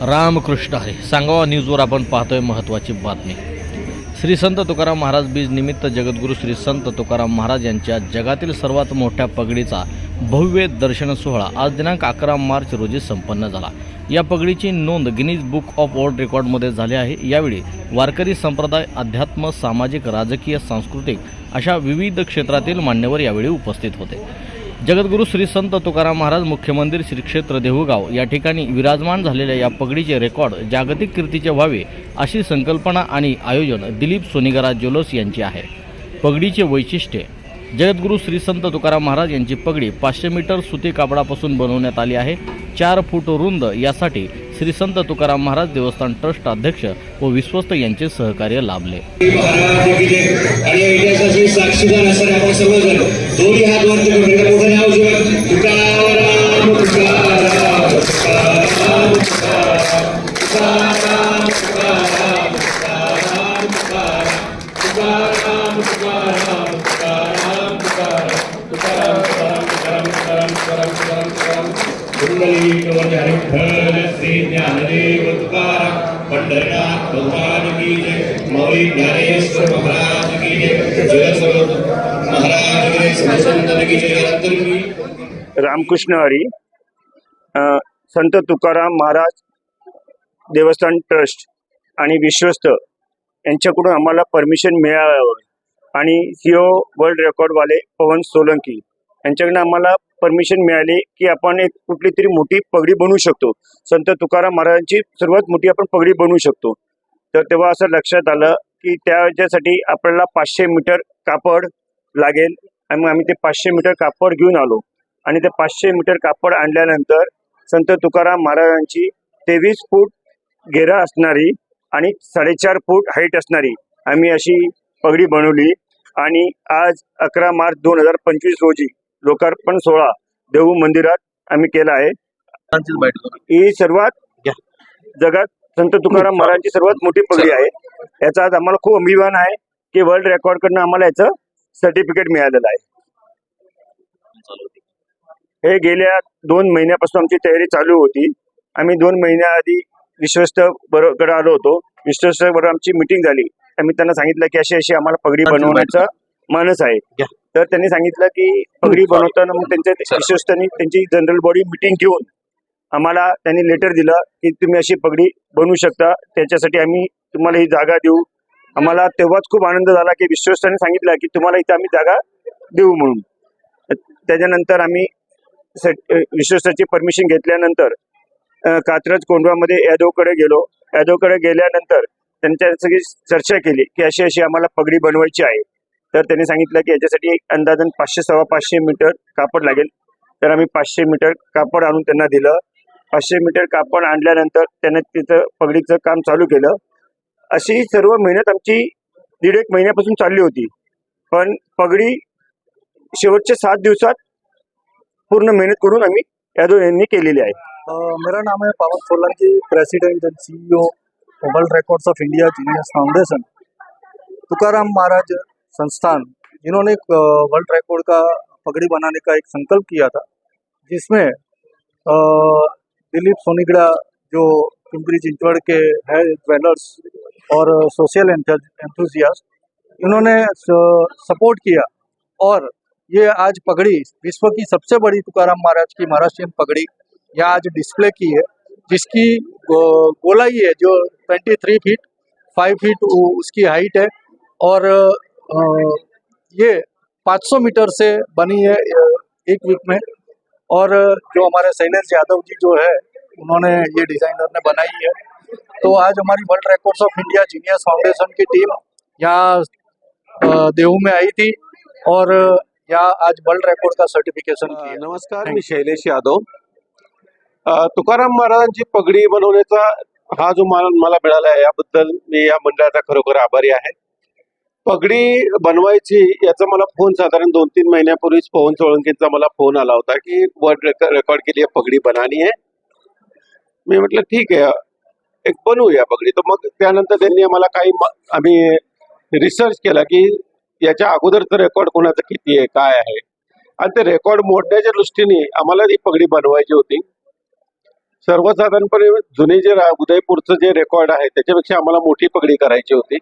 रामकृष्ण आहे सांगावा न्यूजवर आपण पाहतोय महत्त्वाची बातमी. श्री संत तुकाराम महाराज बीज निमित्त जगद्गुरू श्री संत तुकाराम महाराज यांच्या जगातील सर्वात मोठ्या पगडीचा भव्य दर्शन सोहळा आज दिनांक अकरा मार्च रोजी संपन्न झाला. या पगडीची नोंद गिनीज बुक ऑफ वर्ल्ड रेकॉर्डमध्ये झाली आहे. यावेळी वारकरी संप्रदाय अध्यात्म सामाजिक राजकीय सांस्कृतिक अशा विविध क्षेत्रातील मान्यवर यावेळी उपस्थित होते. जगद्गुरू श्री संत तुकाराम महाराज मुख्य मंदिर श्री क्षेत्र देहूगाव या ठिकाणी विराजमान झालेल्या या पगडीचे रेकॉर्ड जागतिक कीर्तीचे व्हावे अशी संकल्पना आणि आयोजन दिलीप सोनिगरा ज्वेलर्स यांची आहे. पगडीचे वैशिष्ट्य. जगद्गुरू श्री संत तुकाराम महाराज यांची पगडी पाचशे मीटर सुती कापडापासून बनवण्यात आली आहे. चार फूट रुंद यासाठी श्री संत तुकाराम महाराज देवस्थान ट्रस्ट अध्यक्ष व विश्वस्त यांचे सहकार्य लाभले महाराज की कुंडलिक विठ्ठल श्री ज्ञानदेव तुकाराम पंढरनाथ भगवान की जय ज्ञानेश्वर महाराज की जय जय महाराज की जय रामकृष्ण हरी संत तुकाराम महाराज देवस्थान ट्रस्ट आणि विश्वस्त यांच्याकडून आम्हाला परमिशन मिळाल्यावर आणि सीओ वर्ल्ड रेकॉर्डवाले पवन सोलंकी यांच्याकडनं आम्हाला परमिशन मिळाली की आपण एक कुठली तरी मोठी पगडी बनवू शकतो. संत तुकाराम महाराजांची सर्वात मोठी आपण पगडी बनवू शकतो. तर तेव्हा असं लक्षात आलं की त्याच्यासाठी आपल्याला पाचशे मीटर कापड लागेल आणि मग आम्ही ते पाचशे मीटर कापड घेऊन आलो. आणि ते पाचशे मीटर कापड आणल्यानंतर संत तुकाराम महाराजांची तेवीस फूट घेरा असणारी आणि साडेचार फूट हाईट असणारी आम्ही अशी पगडी बनवली. आणि आज अकरा मार्च दोन हजार पंचवीस रोजी लोकार्पण सोहळा देहू मंदिरात आम्ही केला आहे. ही सर्वात जगात संत तुकाराम महाराजांची सर्वात मोठी पगडी आहे. याचा आज आम्हाला खूप अभिमान आहे की वर्ल्ड रेकॉर्डकडनं आम्हाला याचं सर्टिफिकेट मिळालेलं आहे. हे गेल्या दोन महिन्यापासून आमची तयारी चालू होती. आम्ही दोन महिन्याआधी विश्वस्त बरोबर आलो होतो. विश्वस्त बरोबर आमची मिटिंग झाली. आम्ही त्यांना सांगितलं की अशी अशी आम्हाला पगडी बनवण्याचा मानस आहे. तर त्यांनी सांगितलं की पगडी बनवताना मग त्यांच्या विश्वस्तांनी त्यांची जनरल बॉडी मिटिंग घेऊन आम्हाला त्यांनी लेटर दिलं की तुम्ही अशी पगडी बनवू शकता. त्याच्यासाठी आम्ही तुम्हाला ही जागा देऊ. आम्हाला तेव्हाच खूप आनंद झाला की विश्वस्तांनी सांगितलं की तुम्हाला इथं आम्ही जागा देऊ म्हणून. त्याच्यानंतर आम्ही विश्वस्ताची परमिशन घेतल्यानंतर कात्रज कोंडवामध्ये यादवकडे गेलो. यादवकडे गेल्यानंतर त्यांच्या सगळी चर्चा केली की अशी अशी आम्हाला पगडी बनवायची आहे. तर त्यांनी सांगितलं की याच्यासाठी एक अंदाजन पाचशे सव्वा पाचशे मीटर कापड लागेल. तर आम्ही पाचशे मीटर कापड आणून त्यांना दिलं. पाचशे मीटर कापड आणल्यानंतर त्यांना तिथं पगडीचं काम चालू केलं. अशी सर्व मेहनत आमची दीड एक महिन्यापासून चालली होती. पण पगडी शेवटच्या सात दिवसात पूर्ण मेहनत करून आम्ही यादव यांनी केलेली आहे. मेरा नाम आहे Pawan Solanki president and CEO world records of India genius foundation Tukaram Maharaj Sansthan इन्होंने एक वर्ल्ड रिकॉर्ड का पगड़ी बनाने का एक संकल्प किया था, जिसमें दिलीप सोनिगड़ा, जो पिंपरी चिंचवड़ के है ज्वेलर्स और सोशल एंथुजियास्ट इन्होंने सपोर्ट किया। और ये आज पगड़ी, विश्व की सबसे बड़ी तुकाराम महाराज की महाराष्ट्रियन पगड़ी, यहाँ आज डिस्प्ले की है, जिसकी गो- गोलाई है जो 23 फीट 5 फीट उसकी हाइट है। और ये 500 मीटर से बनी है एक वीक में। और जो हमारे शैलेश यादव जी जो है उन्होंने ये डिजाइनर ने बनाई है। तो आज हमारी world records of India genius foundation की टीम यहाँ देहू में आई थी और यहाँ आज वर्ल्ड रिकॉर्ड का सर्टिफिकेशन नमस्कार मी शैलेश यादव। तुकाराम महाराजांची पगडी बनवण्याचा हा जो मला मला मिळाला आहे याबद्दल मी या मंडळाचा खरोखर आभारी आहे. पगडी बनवायची याचा मला फोन साधारण दोन तीन महिन्यापूर्वीच पवन सोळंकीचा मला फोन आला होता की वर्ड रेकॉर्ड केली आहे पगडी बनानी आहे. मी म्हटलं ठीक आहे एक बनवूया पगडी. तर मग त्यानंतर त्यांनी आम्हाला काही आम्ही रिसर्च केला की याच्या अगोदरचं रेकॉर्ड कोणाचं किती आहे काय आहे? आणि ते रेकॉर्ड मोडण्याच्या दृष्टीने आम्हाला ती पगडी बनवायची होती. सर्वसाधारणपणे जुने जे उदयपूरचं जे रेकॉर्ड आहे त्याच्यापेक्षा आम्हाला मोठी पगडी करायची होती.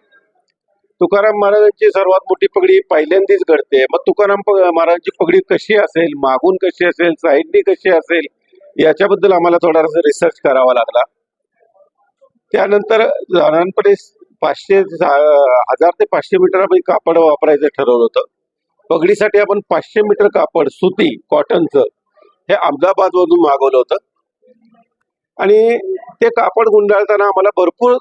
तुकाराम महाराजांची सर्वात मोठी पगडी पहिल्यांदीच घडते. मग तुकाराम महाराजांची पगडी कशी असेल मागून कशी असेल साईडनी कशी असेल याच्याबद्दल आम्हाला थोडासा रिसर्च करावा लागला. त्यानंतर साधारणपणे पाचशे हजार ते पाचशे मीटर आम्ही कापड वापरायचं ठरवलं होतं. पगडीसाठी आपण पाचशे मीटर कापड सुती कॉटनचं हे अहमदाबादमधून मागवलं होतं. आणि ते कापड गुंडाळताना आम्हाला भरपूर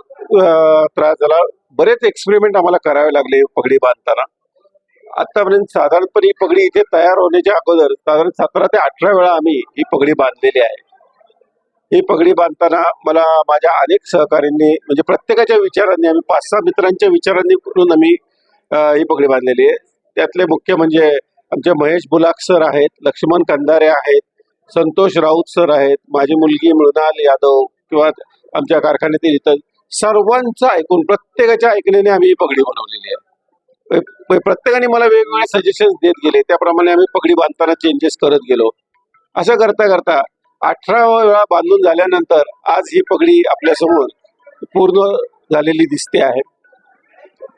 त्रास झाला. बरेच एक्सपेरिमेंट आम्हाला करावे लागले पगडी बांधताना. आतापर्यंत साधारणपणे ही पगडी इथे तयार होण्याच्या अगोदर साधारण सतरा ते अठरा वेळा आम्ही ही पगडी बांधलेली आहे. ही पगडी बांधताना मला माझ्या अनेक सहकार्यांनी म्हणजे प्रत्येकाच्या विचारांनी आम्ही पाच सहा मित्रांच्या विचारांनी करून आम्ही ही पगडी बांधलेली आहे. त्यातले मुख्य म्हणजे आमचे महेश बुलाक सर आहेत लक्ष्मण कंदारे आहेत संतोष राऊत सर आहेत माझी मुलगी मृणाल यादव किंवा आमच्या कारखान्यातील इतर सर्वांचं ऐकून प्रत्येकाच्या ऐकण्याने आम्ही ही पगडी बनवलेली आहे. प्रत्येकाने मला वेगवेगळे सजेशन्स देत गेले त्याप्रमाणे आम्ही पगडी बांधताना चेंजेस करत गेलो. असं करता करता अठरा वेळा बांधून झाल्यानंतर आज ही पगडी आपल्यासमोर पूर्ण झालेली दिसते आहे.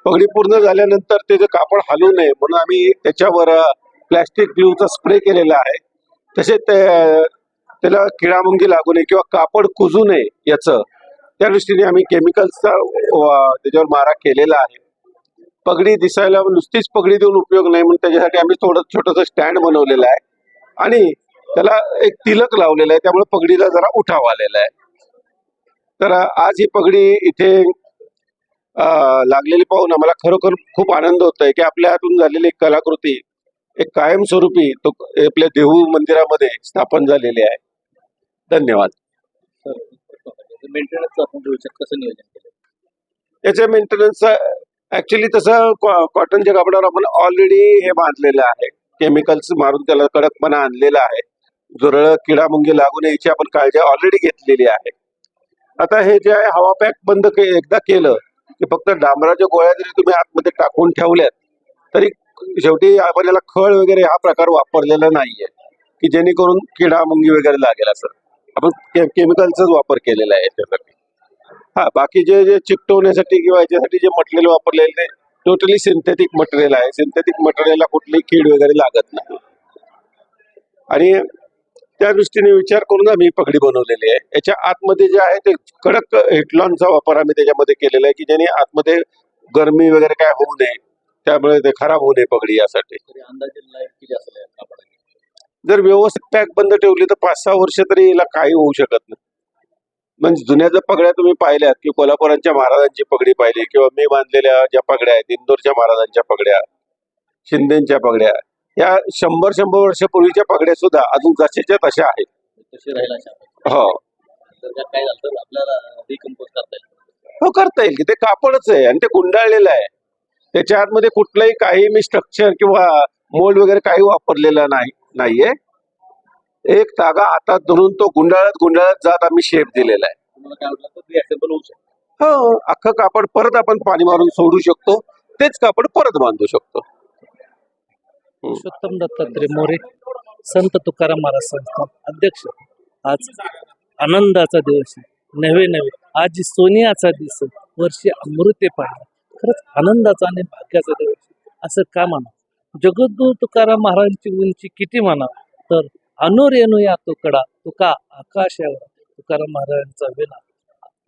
पगडी पूर्ण झाल्यानंतर ते जे कापड हलू नये म्हणून आम्ही त्याच्यावर प्लॅस्टिक ग्लूचा स्प्रे केलेला आहे. तसेच त्याला किडामुंगी लागू नये किंवा कापड कुजू नये याचं. त्या दृष्टीने आम्ही केमिकल्सचा त्याच्यावर मारा केलेला आहे. पगडी दिसायला नुसतीच पगडी देऊन उपयोग नाही म्हणून त्याच्यासाठी आम्ही थोडं छोटंसं स्टँड बनवलेलं आहे. आणि त्याला एक तिलक लावलेलं आहे त्यामुळे पगडीला जरा उठाव आलेला आहे. तर आज ही पगडी इथे लागलेली पाहून आम्हाला खरोखर खूप आनंद होत आहे की आपल्या हातून झालेली एक कलाकृती एक कायमस्वरूपी तो आपल्या देहू मंदिरामध्ये स्थापन झालेली आहे. धन्यवाद. मेंटेनन्स आपण भविष्यात कसं नियोजन केलं? याच्या मेंटेनन्स ऍक्च्युली तसं कॉटनच्या कापडावर आपण ऑलरेडी हे बांधलेलं आहे. केमिकल्स मारून त्याला कडकपणा आणलेला आहे. जुरळ किडामुंगी लागू नये याची आपण काळजी ऑलरेडी घेतलेली आहे. आता हे जे आहे हवा पॅक बंद के एकदा केलं की फक्त डांबराच्या गोळ्या जरी तुम्ही आतमध्ये टाकून ठेवल्यात तरी शेवटी आपण याला खळ वगैरे हा प्रकार वापरलेला नाहीये. की जेणेकरून किडामुंगी वगैरे लागेल असं. आपण के- केमिकलचाच वापर केलेला आहे याच्यासाठी. हा बाकी जे जे चिकटवण्यासाठी किंवा याच्यासाठी जे मटेरियल वापरलेले टोटली सिंथेटिक मटेरियल आहे. सिंथेटिक मटेरियलला कुठली कीड वगैरे लागत नाही. आणि त्या दृष्टीने विचार करून आम्ही पगडी बनवलेली आहे. याच्या आतमध्ये जे आहे ते कडक हिटलॉनचा वापर आम्ही त्याच्यामध्ये केलेला आहे की ज्याने आतमध्ये गरमी वगैरे काय होऊ नये त्यामुळे ते खराब होऊ नये पगडी यासाठी. अंदाजे लाईफ किती जर व्यवस्थित पॅक बंद ठेवली तर पाच सहा वर्ष तरी याला काही होऊ शकत नाही. म्हणजे जुन्या जर पगड्या तुम्ही पाहिल्यात की कोल्हापुरांच्या महाराजांची पगडी पाहिली किंवा मी बांधलेल्या ज्या पगड्या आहेत इंदोरच्या महाराजांच्या पगड्या शिंदेच्या पगड्या या शंभर शंभर वर्षापूर्वीच्या पगड्या सुद्धा अजून जशाच्या तशा आहेत. हो. हो करता येईल की ते कापडच आहे आणि ते गुंडाळलेलं आहे. त्याच्या आतमध्ये कुठलंही काही मी स्ट्रक्चर किंवा मोल्ड वगैरे काही वापरलेलं नाही. नाहीये. एक तागा हातात धरून तो गुंडाळत गुंडाळत जात आम्ही शेप दिलेला आहे. हो अख्खं कापड परत आपण पाणी मारून सोडू शकतो. तेच कापड परत बांधू शकतो. पुरुषोत्तम दत्तात्रय मोरे संत तुकाराम महाराज संस्थान अध्यक्ष. आज आनंदाचा दिवस आहे. नवे नवे आज सोनियाचा दिवस. वर्षी अमृते पाहिला खरंच आनंदाचा आणि भाग्याचा दिवस आहे. असं का म्हणा जगद्गुरु तुकाराम महाराजांची उंची किती म्हणा तर अनुरेणू या तुकडा तुका आकाशावर तुकाराम महाराजांचा विना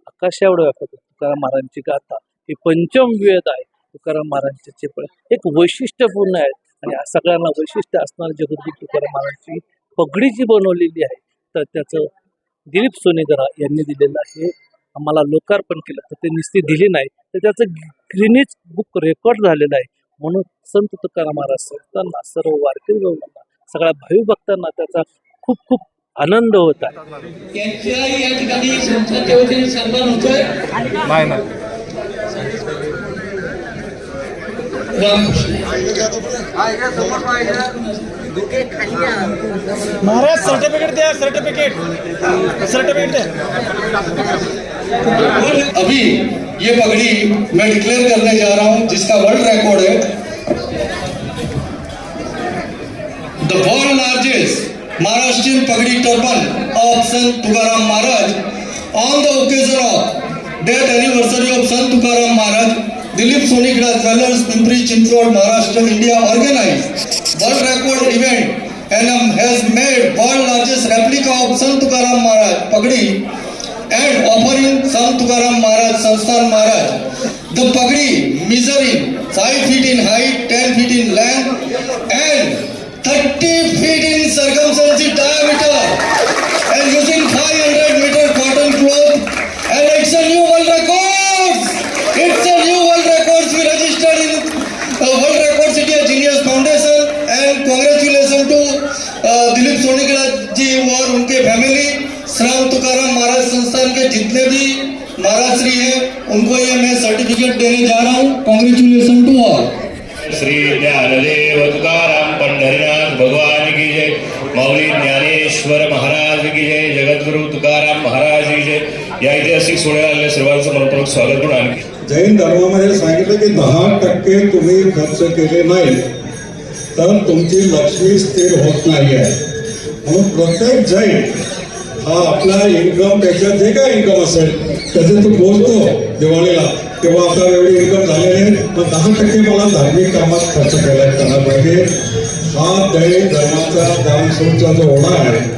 आकाशावर व्यापक तुकाराम महाराजांची गाथा. ही पंचम वेद आहे तुकाराम महाराजांचे चिपळ. एक वैशिष्ट्यपूर्ण आहे. आणि सगळ्यांना वैशिष्ट्य असणारी जगद्गुरु तुकाराम महाराजांची पगडी जी बनवलेली आहे तर त्याचं दिलीप सोनेगरा यांनी दिलेलं आहे. आम्हाला लोकार्पण केलं तर ते नुसती दिली नाही तर त्याचं ग्रीनिज बुक रेकॉर्ड झालेलं आहे. म्हणून संत तुकाराम महाराज संतांना सर्व वारकरी बांधवांना सगळ्या भावी भक्तांना त्याचा खूप खूप आनंद होत आहे. त्यांच्याही या ठिकाणी संस्थांच्या वतीने सन्मान होतोय? रामकृष्ण महाराज सर्टिफिकेट द्या सर्टिफिकेट सर्टिफिकेट द्या अभी ये पगड़ी मैं डिक्लेयर करने जा रहा हूँ, जिसका वर्ल्ड रिकॉर्ड है। The world largest Maharashtra pagdi turban of Sant Tukaram Maharaj. On the occasion of death anniversary of Sant Tukaram Maharaj Dilip Sonikda jewellers Pimpri Chinchwad Maharashtra India organise world record event and has made world largest replica of Sant Tukaram Maharaj पगडी। And offering Sant Tukaram Maharaj Sansthan Maharaj the pagdi measuring five feet in height ten feet in long and thirty feet in circumference diameter Tukaram Maharaj जे या ऐतिहासिक सोहळ्याला आलेल्या सर्वांचं मनपूर्वक स्वागत करून आणखी. जैन धर्मामध्ये सांगितलं की दहा टक्के तुम्ही खर्च केले नाही तर तुमची लक्ष्मी स्थिर होत नाही आहे. म्हणून प्रत्येक जैन हा आपला इन्कम त्याच्यात जे काय इन्कम असेल त्याचे तो बोलतो दिवाळीला तेव्हा आता एवढी इन्कम झालेली आहे पण दहा टक्के मला धार्मिक कामात खर्च केला पाहिजे. हा जैन धर्माचा दानसूरचा जो ओढा आहे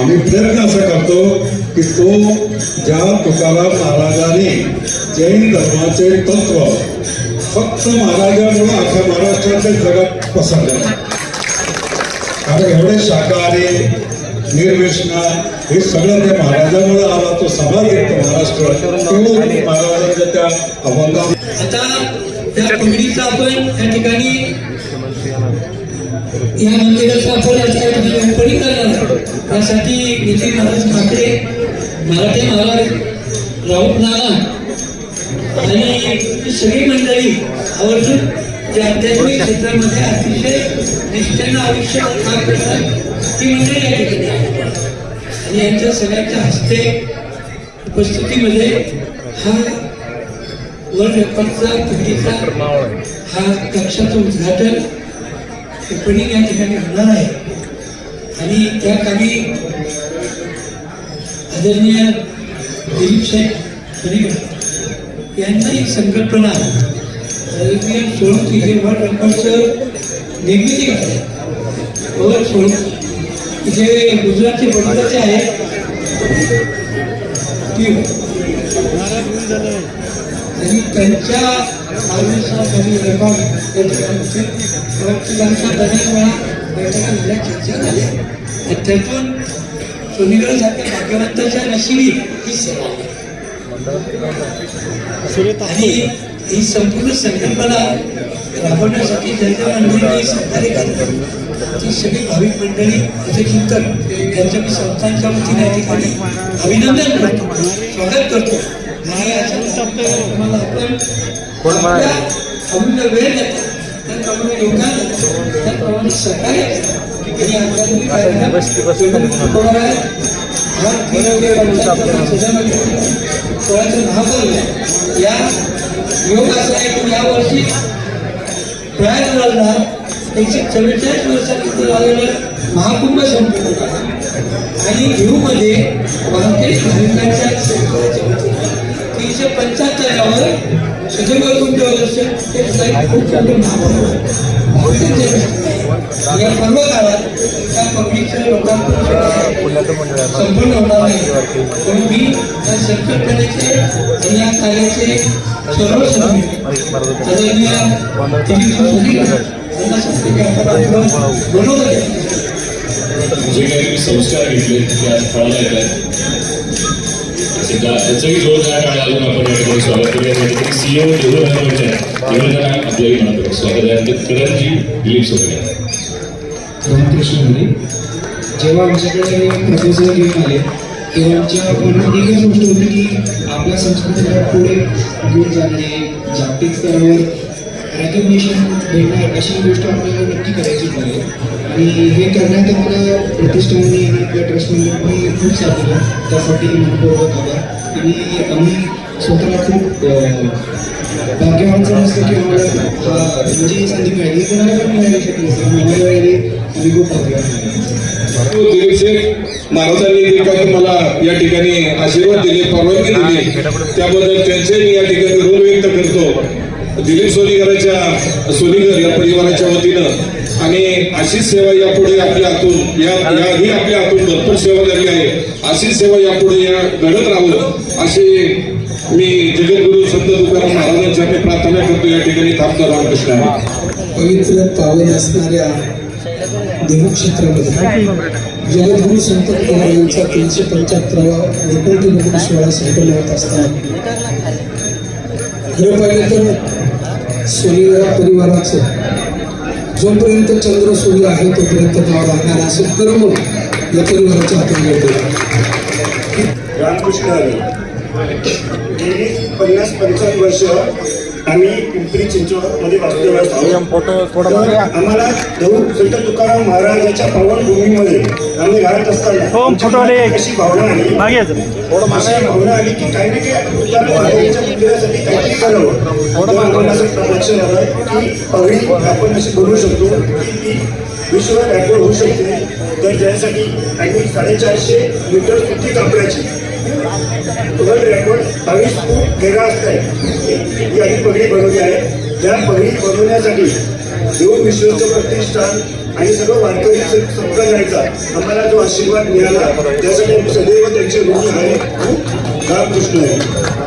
आम्ही प्रयत्न असा करतो की तो ज्या तुकाराम महाराजांनी जैन धर्माचे तत्व फक्त महाराजांमुळे अख्ख्या महाराष्ट्राच्या जगात पसरले. कारण एवढे शाकाहारी निर्वेषणा हे सगळं त्या महाराजांमुळे आला तो समाज एक महाराष्ट्र. महाराजांच्या त्या अभंगा आता त्या आपण या ठिकाणी या मंदिराचा आपण या करणार आहोत. नितीन महाराज ठाकरे मराठे महाराज राऊत नाना आणि सगळी मंडळी आवर्जून ज्या आध्यात्मिक क्षेत्रामध्ये अतिशय निष्ठेनं आयुष्य काम करतात ती मंडळी या ठिकाणी आणि यांच्या सगळ्यांच्या हस्ते उपस्थितीमध्ये हा वर्ल्ड रेकॉर्डचा हा कक्षाचं उद्घाटन टिप्पणी या ठिकाणी होणार आहे. आणि त्या काही आदरणीय दिलीप शेख परीकर यांचा एक संकल्पना आदरणीय सोळंकी हे वर्ल्ड रेकॉर्डचं निर्मिती करते वर सोळंकी जे गुजरातचे बडोदाचे आहेत. आणि त्यांच्या आयुष्यात त्यांनी रेकॉर्ड या बऱ्याच वेळा बैठका झाल्या चर्चा झाल्या आणि त्यातून सोनीगडसारख्या भाग्यवंताच्या नशिबी ही सेवा. आहे. आणि ही संपूर्ण संकल्पना राबवण्यासाठी जनता मंडळी सहकार्य केलं. ती सगळी भाविक मंडळी असे चिंतन यांच्या मी संस्थांच्या वतीने या ठिकाणी अभिनंदन करतो. स्वागत करतो. आणि अशा कार्यक्रमाला आपण आपल्या वेळ देतो. त्याप्रमाणे देतो त्याप्रमाणे सहकार्य या योग असा आहे की यावर्षी प्रयागराजला एकशे चव्वेचाळीस वर्षानंतर झालेलं महाकुंभ आहे आणि घेऊमध्ये वारकरी भाविकांच्या तीनशे पंच्याहत्तरावर सदैव वर्ष हे काही खूप या सर्व काळात त्या पब्लिकच्या लोकांकडून होणार नाही. पण मी संकल्पनेचे आणि या कार्याचे सर्व आदरणीय की जे काही संस्कार घेतले येत आहेत जोरदार अजून आपण या ठिकाणी स्वागत करूया. त्या ठिकाणी सीओ देऊळ हनुमंत स्वागत आहे आणि दिलीप सोबत. रामकृष्ण जेव्हा आमच्याकडे प्रपोजल घेऊन आले तेव्हा आमच्या मनात एकच गोष्ट होती की आपल्या संस्कृतीला पुढे घेऊन जाणे जागतिक स्तरावर रेकग्निशन भेटणार अशी गोष्ट आपल्याला नक्की करायची आहे आणि हे करण्यात आम्हाला प्रतिष्ठानने आणि आपल्या ट्रस्टमध्ये खूप साथ त्यासाठी मनपूर्वक आभार आणि आम्ही स्वतःला खूप भाग्यवान समजतो की आम्हाला हा म्हणजे ही संधी मिळाली. कोणाला पण मिळाली शकली नसेल मला मिळाली निघू पाहूया दिलीप शेठ महाराजांनी जे काही मला या ठिकाणी आशीर्वाद दिले परवानगी दिली. त्याबद्दल त्यांचे मी या ठिकाणी ऋण व्यक्त करतो. दिलीप सोनीकरांच्या सोनीकर या परिवाराच्या वतीनं. आणि अशीच सेवा यापुढे आपल्या हातून या याही आपल्या हातून भरपूर सेवा झाली आहे. अशीच सेवा यापुढे या घडत राहावं. अशी मी जगद्गुरु संत तुकाराम महाराजांच्या मी प्रार्थना करतो या ठिकाणी थांबतो रामकृष्ण. आहे पवित्र पावन असणाऱ्या देवक्षेत्रामध्ये जगद्गुरु संत तुकाराम यांचा तीनशे पंच्याहत्तरावा वैकुंठ सोहळा संपन्न होत असताना. खरं पाहिलं तर सोनीरा परिवाराचं जोपर्यंत चंद्र सूर्य आहे तोपर्यंत नाव राहणार असं कर्म या परिवाराच्या आहे. रामकृष्ण गेली पन्नास पंचावन्न वर्ष आम्ही पिंपरी चिंचवडमध्ये वास्तव्यास आम्हाला देऊ संत तुकाराम महाराजाच्या पावनभूमीमध्ये आम्ही राहत असताना अशी भावना आली? अशी भावना आली की काही ना काही तुकाराम महाराजांच्या मंदिरासाठी काहीतरी करावं. तर आम्हाला असं लक्षात आलं की पगडी आपण अशी बनवू शकतो की विश्व रेकॉर्ड होऊ शकते. तर त्यासाठी आम्ही साडेचारशे मीटर सुट्टी कापडाची वर्ल्ड रेकॉर्ड बावीस फूट घेरा असते ही आम्ही पगडी बनवली आहे. त्या पगडी बनवण्यासाठी देव विश्वस्त प्रतिष्ठान आणि सर्व वारकरी जायचा आम्हाला जो आशीर्वाद मिळाला त्यासाठी सदैव त्यांचे ऋणी आहे रामकृष्ण आहे.